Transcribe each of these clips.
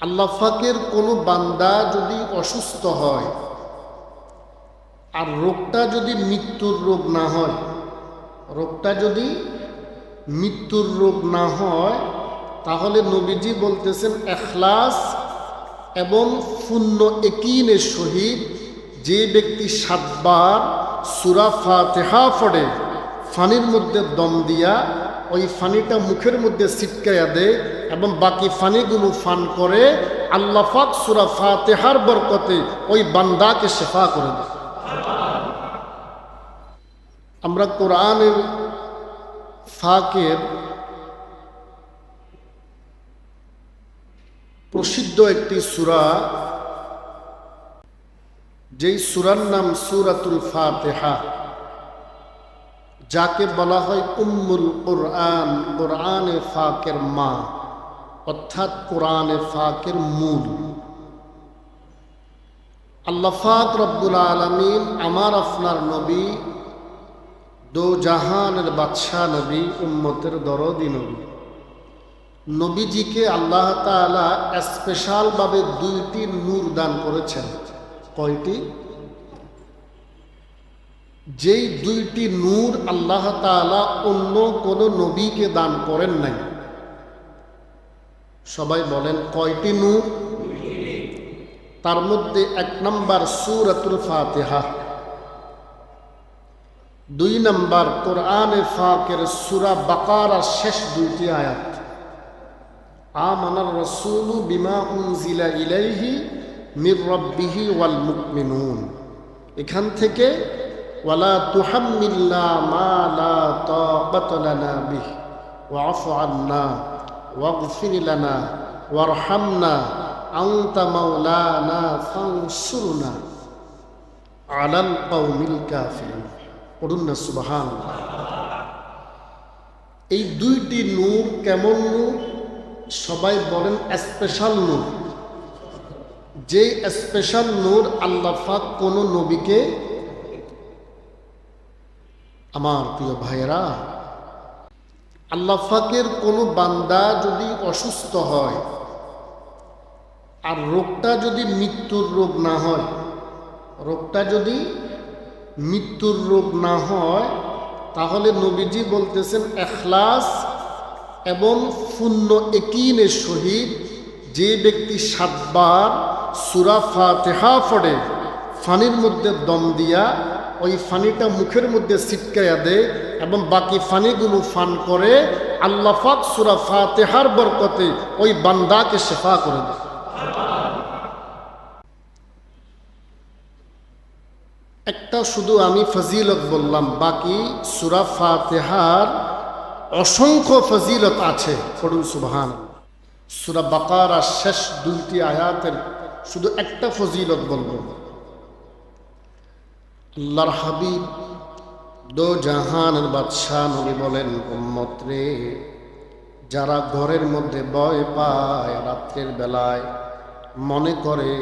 আল্লাহ ফাকের কোনো বান্দা যদি অসুস্থ হয় আর রোগটা যদি মৃত্যুর রোগ না হয়, রোগটা যদি মৃত্যুর রোগ না হয়, তাহলে নবীজি বলতেছেন, এখলাস এবং শূন্য একিনের সহিত যে ব্যক্তি সাতবার সুরা ফাতেহা পড়ে, ফানির মধ্যে দম দিয়া, ওই ফানিটা মুখের মধ্যে ছিটকাইয়া দেয় এবং বাকি ফানিগুলো ফান করে আল্লাফাক সুরা ফাতেহার বরকতে ওই বান্দাকে শেফা করে দেয়। আমরা কোরআনের ফাকের প্রসিদ্ধ একটি সুরা, যেই সুরার নাম সুরাতুল ফাতেহা, যাকে বলা হয় উম্মুল কোরআন, কোরআনে ফাকের মা। অর্থাৎ কোরআনে ফাকের মূল। আল্লাহ ফাক রব্বুল আলমিন আমার আপনার নবী, দো জাহানের বাদশাহ নবী, উম্মতের দরদি নবী। নবীজিকে আল্লাহ তালা স্পেশালভাবে দুইটি নূর দান করেছেন। কয়টি? যেই দুইটি নূর আল্লাহ তালা অন্য কোনো নবীকে দান করেন নাই। সবাই বলেন, কয়টি নূর? তার মধ্যে এক নম্বর সুরাতুল ফাতেহা, দুই নম্বর কোরআনে ফাকের সুরা বাকার শেষ দুইটি আয়াত। আমানার রসুলু বিমা উনজিলা ইলাইহি মির রব্বিহি ওয়াল মুকমিনুন এখান থেকে, ওয়ালা তুহাম্মিল্লা মা লা তাকাত লানা বিহ ওয়াফু আন্না। ওয়াগফির লানা ওয়ারহামনা আনতা মাওলানা ফানসুরনা আলাল কওমিল কাফিরিন পড়ুন না, সুবহানাল্লাহ। এই দুইটি নূর কেমন নূর? সবাই বলেন স্পেশাল নূর। যে স্পেশাল নূর আল্লাফাক কোন নবীকে আমার প্রিয় ভাইয়েরা আল্লাফাকের কোনো বান্দা যদি অসুস্থ হয় আর রোগটা যদি মৃত্যুর রোগ না হয়, রোগটা যদি মৃত্যুর রোগ না হয়, তাহলে নবীজি বলতেছেন, এখলাস এবং শূন্য একিনের সহিত যে ব্যক্তি সাতবার সুরা ফাতেহা পড়ে, ফানির মধ্যে দম দিয়া ওই ফানিটা মুখের মধ্যে ছিটকাইয়া দেয় এবং বাকি ফানিগুলো ফান করে আল্লাফাক সুরা ফাতেহার বরকতে ওই বান্দাকে শেফা করে দেয়। একটা শুধু আমি ফজিলত বললাম, বাকি সুরা ফাতেহার অসংখ্য ফজিলত আছে, পড়ুন সুবহান সুরা বাকার শেষ দুইটি আয়াতের শুধু একটা ফজিলত বলব। আল্লাহর হাবিব দো জাহানের বাদশাহ নবী বলেন, উম্মত রে, যারা ঘরের মধ্যে ভয় পায় রাত্রের বেলায়, মনে করে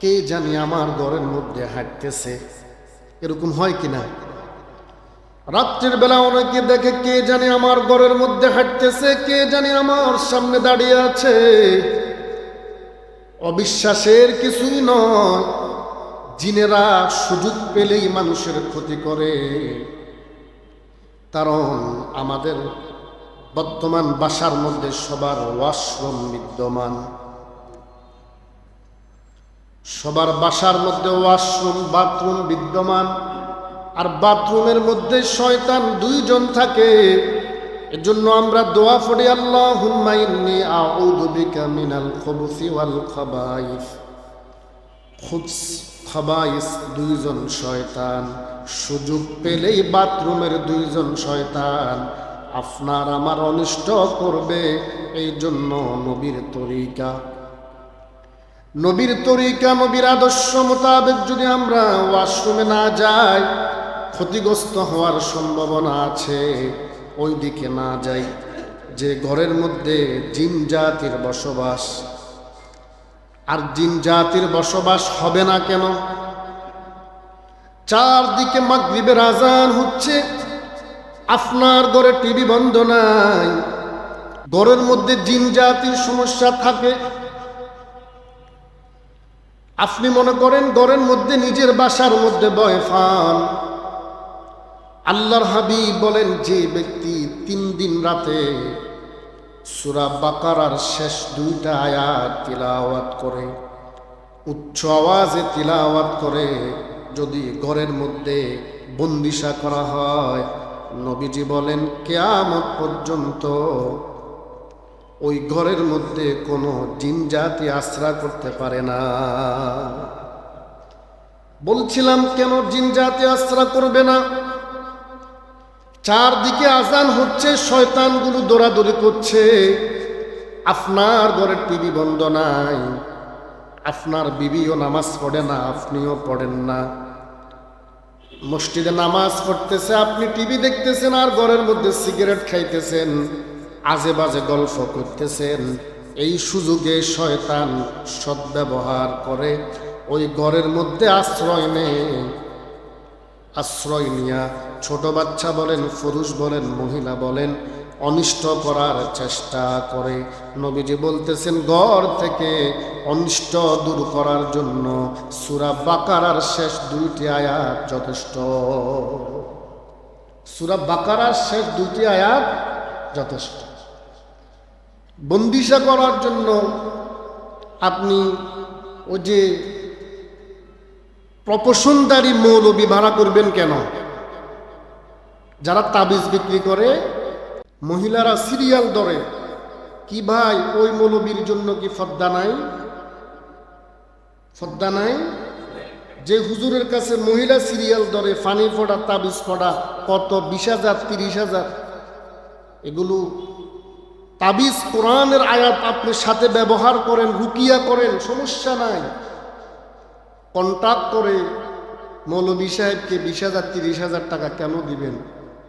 কে জানি আমার ঘরের মধ্যে হাঁটতেছে, এরকম হয় কিনা? রাত্রির বেলা অনেকে দেখে কে জানি আমার ঘরের মধ্যে হাঁটতেছে, কে জানি আমার সামনে দাঁড়িয়ে আছে। অবিশ্বাসের কিছুই নয় জিনেরা সুযোগ পেলেই মানুষের ক্ষতি করে। কারণ আমাদের বর্তমান বাসার মধ্যে সবার ওয়াশরুম বিদ্যমান। সবার বাসার মধ্যে ওয়াশরুম, বাথরুম বিদ্যমান। আর বাথরুমের মধ্যে শয়তান দুইজন থাকে। এজন্য আমরা দোয়া পড়ি আল্লাহ হুম্মাইন্নি আউযু বিকা মিনাল খুবুসি ওয়াল খাবাইস। খাবাইস দুইজন শয়তান। সুযোগ পেলেই বাথরুমের দুইজন শয়তান। আপনার আমার অনিষ্ট করবে এই জন্য নবীর তরিকা। নবীর তরিকা, নবীর আদর্শ মোতাবেক যদি আমরা ওয়াশরুমে না যাই, ক্ষতিগ্রস্ত হওয়ার সম্ভাবনা আছে। ওই দিকে না যাই, যে ঘরের মধ্যে জিন জাতির বসবাস আর জিন জাতির বসবাস হবে না কেন? চারদিকে মাগরিবের আজান হচ্ছে, আপনার ঘরে টিভি বন্ধ নাই, ঘরের মধ্যে জিন জাতির সমস্যা থাকে। আপনি মনে করেন ঘরের মধ্যে নিজের বাসার মধ্যে বয় ফান। আল্লাহর হাবিব বলেন, যে ব্যক্তি তিন দিন রাতে সুরা বাকারার শেষ দুইটা আয়াত তিলাওয়াত করে, উচ্চ আওয়াজে তিলাওয়াত করে, যদি ঘরের মধ্যে বন্দিশা করা হয়, নবীজি বলেন, কেয়ামত পর্যন্ত ওই ঘরের মধ্যে কোনো জিনজাতি আশ্রা করতে পারে না। বলছিলাম, কেন জিনজাতি আশ্রা করবে না? চারদিকে আজান হচ্ছে, শয়তানগুলো দৌড়াদৌড়ি করছে। আপনার ঘরের টিভি বন্ধ নাই। আপনার বিবিও নামাজ পড়ে না, আপনিও পড়েন না। মসজিদে নামাজ পড়তেছে, আপনি টিভি দেখতেছেন আর ঘরের মধ্যে সিগারেট খাইতেছেন আজে বাজে গল্প করতেছেন। এই সুযোগে শয়তান সদ্ব্যবহার করে, ওই ঘরের মধ্যে আশ্রয় নেয়। আশ্রয় নিয়া ছোট বাচ্চা বলেন, পুরুষ বলেন, মহিলা বলেন, অনিষ্ট করার চেষ্টা করে। নবীজি বলতেছেন, ঘর থেকে অনিষ্ট দূর করার জন্য সুরা বাকারার শেষ দুইটি আয়াত যথেষ্ট। সুরা বাকারার শেষ দুইটি আয়াত যথেষ্ট। বন্দিশা করার জন্য আপনি ওই যে প্রপোষণদারি মৌলবি ভাড়া করবেন কেন? যারা তাবিজ বিক্রি করে, মহিলারা সিরিয়াল ধরে, কি ভাই, ওই মৌলবীর জন্য কি ফদ্দা নাই? ফদ্দা নাই? যে হুজুরের কাছে মহিলা সিরিয়াল ধরে, ফানি ফোড়া তাবিজ ফোড়া কত? বিশ হাজার, তিরিশ হাজার? এগুলো তাবিজ কোরআনের আয়াত আপনি সাথে ব্যবহার করেন, রুকিয়া করেন, সমস্যা নাই। কন্ট্রাক্ট করে মৌলবী সাহেবকে বিশ হাজার, তিরিশ হাজার টাকা কেন দিবেন?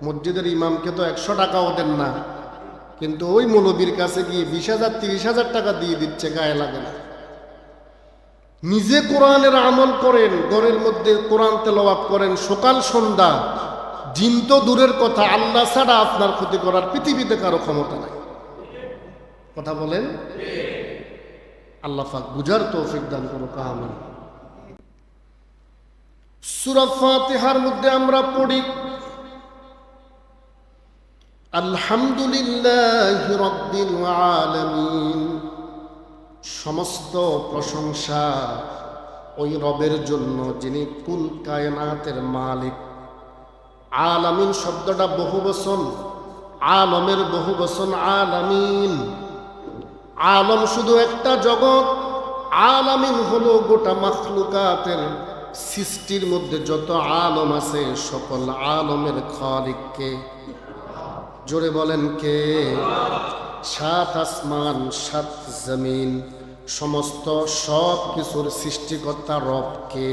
মসজিদের ইমামকে তো একশো টাকাও দেন না। কিন্তু ওই মৌলবীর কাছে গিয়ে বিশ হাজার, তিরিশ হাজার টাকা দিয়ে দিচ্ছে, গায়ে লাগে না। নিজে কোরআনের আমল করেন, ঘরের মধ্যে কোরআন তেলাওয়াত করেন, সকাল, সন্ধ্যা। জিন তো দূরের কথা, আল্লাহ ছাড়া আপনার ক্ষতি করার পৃথিবীতে কারও ক্ষমতা নাই। কথা বলেন? আল্লাহ পাক বুঝার তৌফিক দান করো কাহামন সুরা ফাতিহার মধ্যে আমরা পড়ি, আলহামদুলিল্লাহ রব্বিল আলামিন। সমস্ত প্রশংসা ওই রবের জন্য যিনি কুল কায়নাতের মালিক। আলামিন শব্দটা বহু বচন, আলমের বহু বচন, আলামিন। আলম শুধু একটা জগৎ, আলামিন হলো গোটা মাখলুকাতের সৃষ্টির মধ্যে যত আলম আছে, সকল আলমের খালিককে জোরে বলেন কে? সাত আসমান, সাত জমিন, সমস্ত সব কিছুর সৃষ্টিকর্তা রবকে